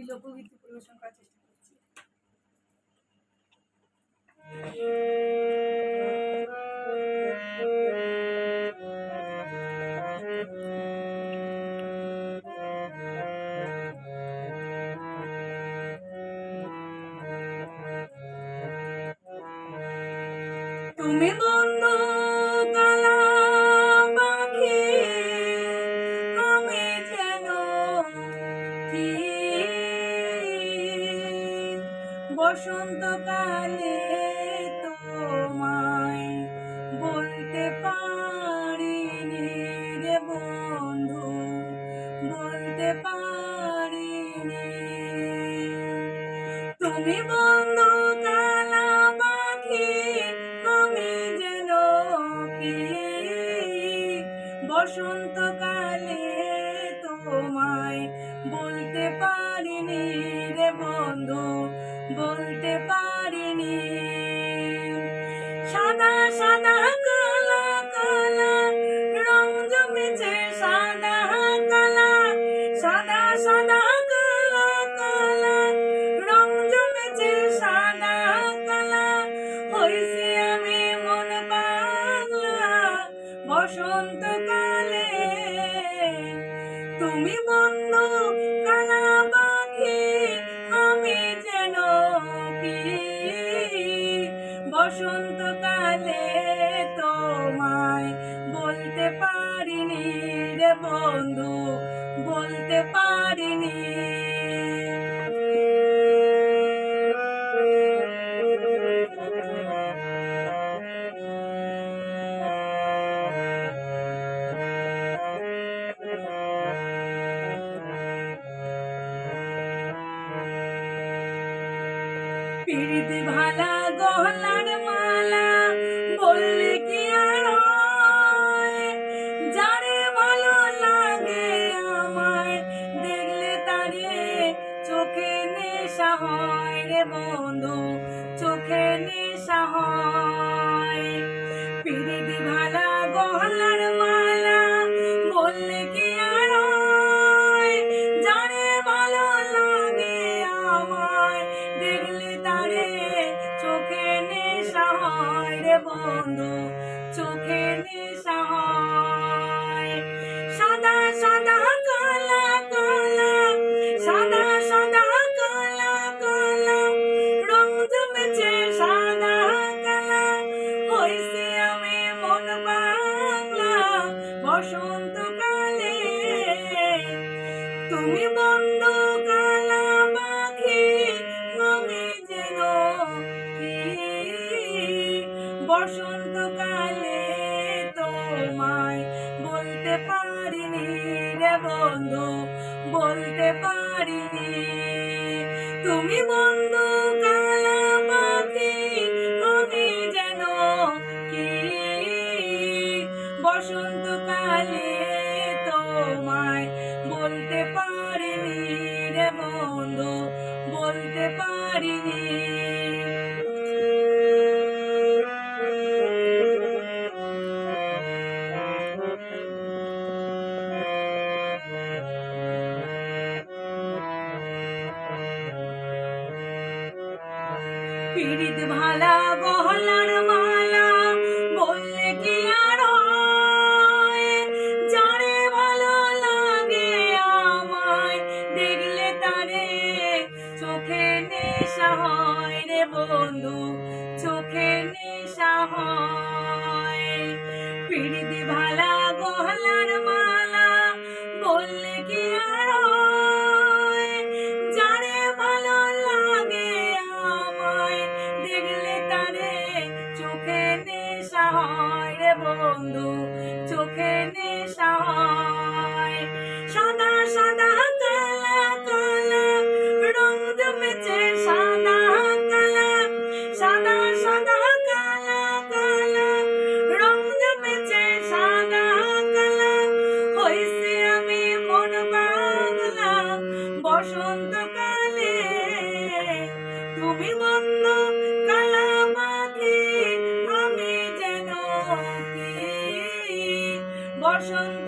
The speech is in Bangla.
একটি লোকগীতি পরিবেশন করার চেষ্টা করছি। তুমি বন্ধু কালা পাখি আমি যেন কি বসন্তকালে তোমায় বলতে পারিনি রে বন্ধু বলতে পারিনি। তুমি বসন্তকালে তুমি বন্ধু কালা পাখি আমি যেন কি বসন্তকালে তোমায় বলতে পারিনি রে বন্ধু, বলতে পারিনি পিড়িতি ভালা গহনার মালা, বললে কি আর যারে ভালো লাগে আমার দেখলে তারে চোখে নেশা হয় রে বন্ধু, চোখে নেশা হয়। চোখে সাদা সাদা কালা কালা সাদা সাদা কালা কালা রং জমেছে সাদা কালা হইছে আমি মন বাংলা বসন্তকালে তুমি বন্ধু তোমায় বলতে পারিনি রে বন্ধু, বলতে পারিনি। তুমি বন্ধু কালা আমি যেন কি? তোমায় বলতে পারিনি রে বন্ধু, বলতে পারিনি। পীড়িত ভালা গহলার মালা বললে কি আর? যারে ভালো লাগে আমায় দেখলে তারে চোখে নেশা হয় রে বন্ধু, চোখে নেশা হয় পীড়িত বন্ধু বসন্তকালে